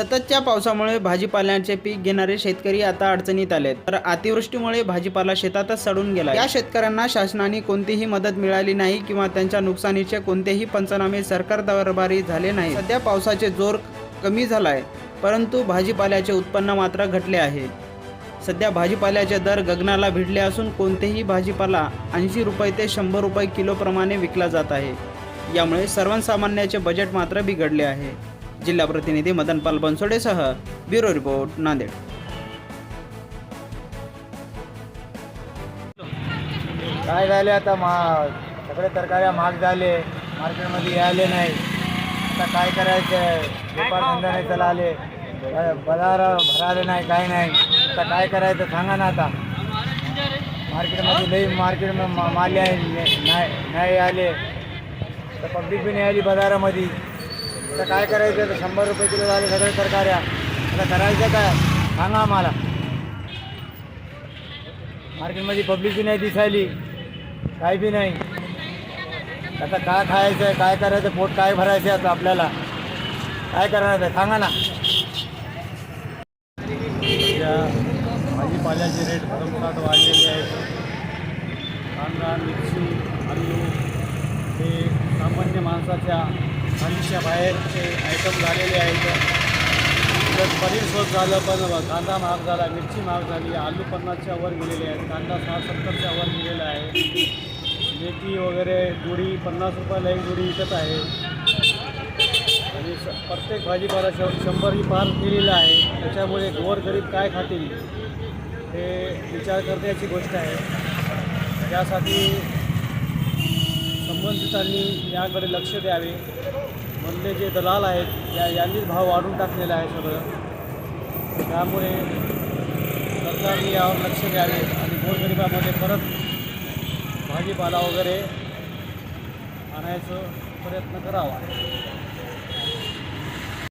सततच्या पावसामुळे भाजीपाल्याचे पीक घेणारे शेतकरी आता अडचणीत आलेत. तर अतिवृष्टीमुळे भाजीपाला शेतातच सडून गेला या शेतकऱ्यांना शासनाने कोणतीही मदत मिळाली नाही किंवा त्यांच्या नुकसानीचे कोणतेही पंचनामे सरकार दरबारी झाले नाही सध्या पावसाचे जोर कमी झालाय परंतु भाजीपाल्याचे उत्पन्न मात्र घटले आहे. सध्या भाजीपाल्याचे दर गगनाला भिडले असून कोणतेही भाजीपाला ऐंशी रुपये ते शंभर रुपये किलोप्रमाणे विकला जात आहे. यामुळे सर्वसामान्याचे बजेट मात्र बिघडले आहे. जिल्हा प्रतिनिधी मदनपाल बनसोडेसह ब्युरो रिपोर्ट नांदेड. काय झाले आता मा सगळे तरकाऱ्या महाग झाले. मार्केटमध्ये यायले नाही. आता काय करायचं व्यापार धंदा नाही चला आले बाजार भराले नाही काय नाही. आता काय करायचं सांगा ना आता. मार्केटमध्ये लई मार्केट माल आहे नाही नाही आले तर पब्लिक बी नाही आली बाजारामध्ये. आता काय करायचं? तर शंभर रुपये किलो झाले सगळे तरकाऱ्या. आता करायचं काय? सांगा आम्हाला. मार्केटमध्ये पब्लिक बी नाही दिसायली. काय बी नाही. आता काय खायचं आहे काय करायचं पोट काय भरायचं आहे आता आपल्याला? काय करायचं आहे? सांगा ना. सध्या भाजीपाल्याचे रेट भरमसाठ वाढलेले आहेत. कांदा मिरची आलू हे सामान्य माणसाच्या खालीच्या बाहेरचे आयटम झालेले आहेत जर पनीर स्वस्त झालं पण कांदा महाग झाला मिरची महाग झाली आलू पन्नासच्या वर गेलेले आहेत कांदा सहा सत्तरच्या वर गेलेला आहे. मेथी वगैरे गुढी पन्नास रुपयाला एक गुढी विकत आहे. आणि स प्रत्येक भाजीपाला श शंभरही पार केलेला आहे. त्याच्यामुळे गोरगरीब काय खातील हे विचार करण्याची गोष्ट आहे. त्यासाठी संबंधितांनी याकडे लक्ष द्यावे. मधले जे दलाल आहेत या यांनीच भाव वाढून टाकलेला आहे सगळं. त्यामुळे सरकारने यावर लक्ष द्यावे आणि गोरगरिबामध्ये परत भाजीपाला वगैरे आणायचं प्रयत्न करावा.